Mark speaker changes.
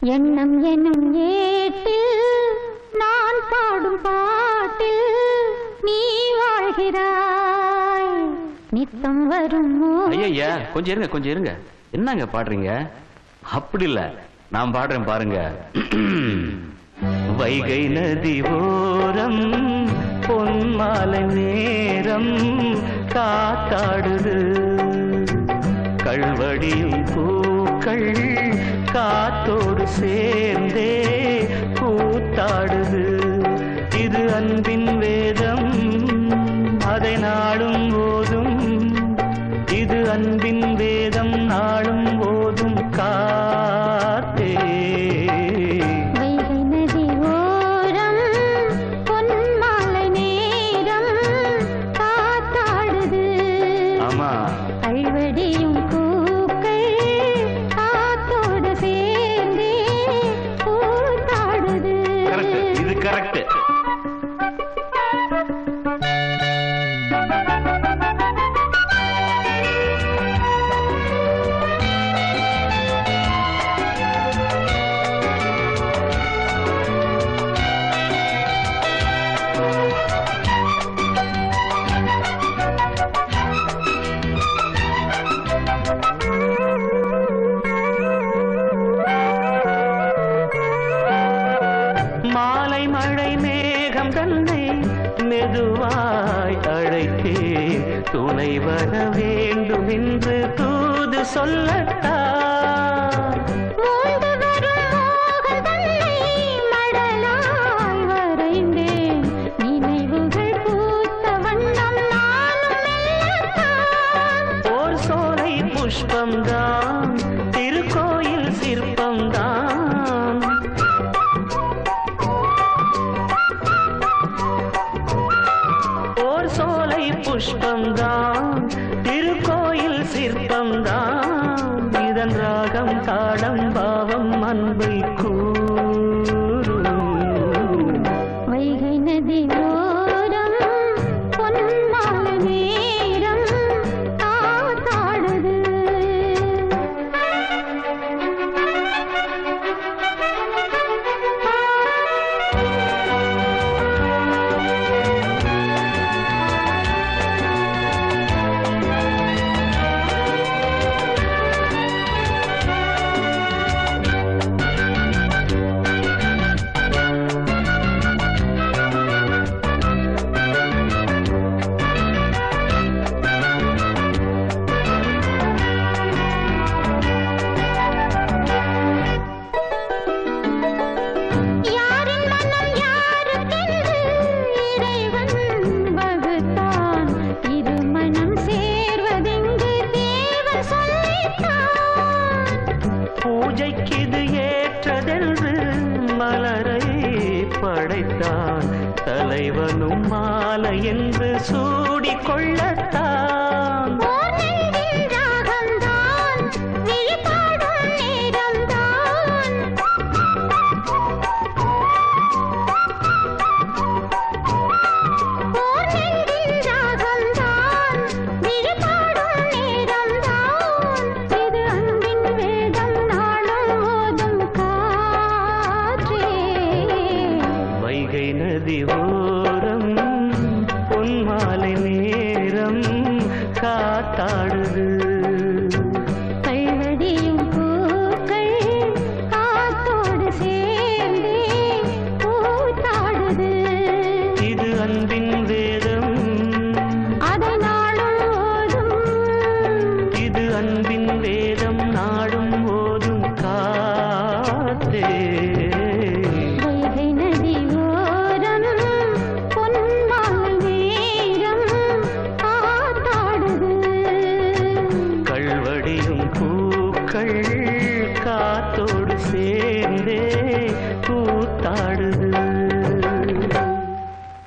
Speaker 1: எண்ணம் எனும் ஏட்டில் நான் பாடும் பாட்டில் நீ வாழ்கிறாய். நித்தம் வரும்
Speaker 2: ஐயா கொஞ்சம் இருங்க கொஞ்சம் இருங்க. என்னங்க பாடுறீங்க? அப்படி இல்ல. நான் பாடுறேன் பாருங்க. வைகை நதி ஓரம் பொன்மாலை நேரம் காத்தாடுது. கல்வடியும்
Speaker 1: கூட பூக்கள் காத்தோடு சேர்ந்தே கூத்தாடுது.
Speaker 2: இது அன்பின் மெதுவாய் அழைத்தே துணை வர வேண்டும் என்று தூது சொல்லத்தான்
Speaker 1: மூண்டு
Speaker 2: പുഷ്പം கள்ள